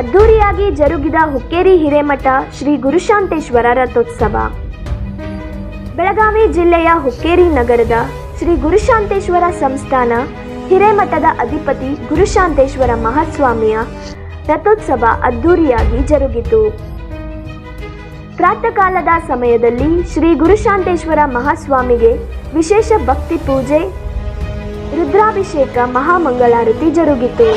ಅದ್ದೂರಿಯಾಗಿ ಜರುಗಿದ ಹುಕ್ಕೇರಿ ಹಿರೇಮಠ ಶ್ರೀ ಗುರುಶಾಂತೇಶ್ವರ ರಥೋತ್ಸವ. ಬೆಳಗಾವಿ ಜಿಲ್ಲೆಯ ಹುಕ್ಕೇರಿ ನಗರದ ಶ್ರೀ ಗುರುಶಾಂತೇಶ್ವರ ಸಂಸ್ಥಾನ ಹಿರೇಮಠದ ಅಧಿಪತಿ ಗುರುಶಾಂತೇಶ್ವರ ಮಹಾಸ್ವಾಮಿಯ ರಥೋತ್ಸವ ಅದ್ದೂರಿಯಾಗಿ ಜರುಗಿತು. ಪ್ರಾತಃ ಕಾಲದ ಸಮಯದಲ್ಲಿ ಶ್ರೀ ಗುರುಶಾಂತೇಶ್ವರ ಮಹಾಸ್ವಾಮಿಗೆ ವಿಶೇಷ ಭಕ್ತಿ ಪೂಜೆ, ರುದ್ರಾಭಿಷೇಕ ಮಹಾಮಂಗಳಾರತಿ ಜರುಗಿತು.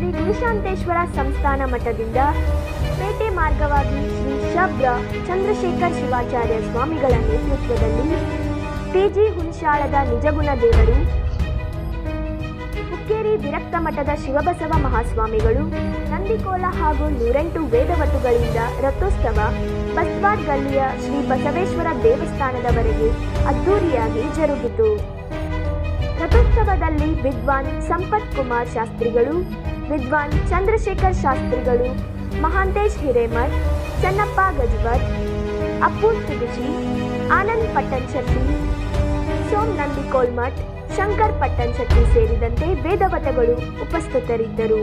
ಶ್ರೀ ಗುರುಶಾಂತೇಶ್ವರ ಸಂಸ್ಥಾನ ಮಠದಿಂದ ಪೇಟೆ ಮಾರ್ಗವಾಗಿ ಶ್ರೀ ಶಬ್ದ ಚಂದ್ರಶೇಖರ್ ಶಿವಾಚಾರ್ಯ ಸ್ವಾಮಿಗಳ ನೇತೃತ್ವದಲ್ಲಿ ಪಿಜಿ ಹುಣಸಾಳದ ನಿಜಗುಣ ದೇವರು, ಹುಕ್ಕೇರಿ ವಿರಕ್ತ ಮಠದ ಶಿವಬಸವ ಮಹಾಸ್ವಾಮಿಗಳು, ನಂದಿಕೋಲ ಹಾಗೂ ನೂರೆಂಟು ವೇದವಟುಗಳಿಂದ ರಥೋತ್ಸವ ಬಸ್ವಾಡ್ ಗಲ್ಲಿಯ ಶ್ರೀ ಬಸವೇಶ್ವರ ದೇವಸ್ಥಾನದವರೆಗೆ ಅದ್ದೂರಿಯಾಗಿ ಜರುಗಿತು. ರಥೋತ್ಸವದಲ್ಲಿ ವಿದ್ವಾನ್ ಸಂಪತ್ ಕುಮಾರ್ ಶಾಸ್ತ್ರಿಗಳು, ವಿದ್ವಾನ್ ಚಂದ್ರಶೇಖರ್ ಶಾಸ್ತ್ರಿಗಳು, ಮಹಾಂತೇಶ್ ಹಿರೇಮಠ್, ಚನ್ನಪ್ಪ ಗಜ್ವರ್ ಅಪ್ಪು ತಿಗುಜಿ ಆನಂದ್ ಪಟ್ಟಣ್ ಶೆಟ್ಟಿ ಸೋಮ್ ನಂದಿ ಕೋಲ್ಮಠ್, ಶಂಕರ್ ಪಟ್ಟಣ್ ಶೆಟ್ಟಿ ಸೇರಿದಂತೆ ವೇದವತಗಳು ಉಪಸ್ಥಿತರಿದ್ದರು.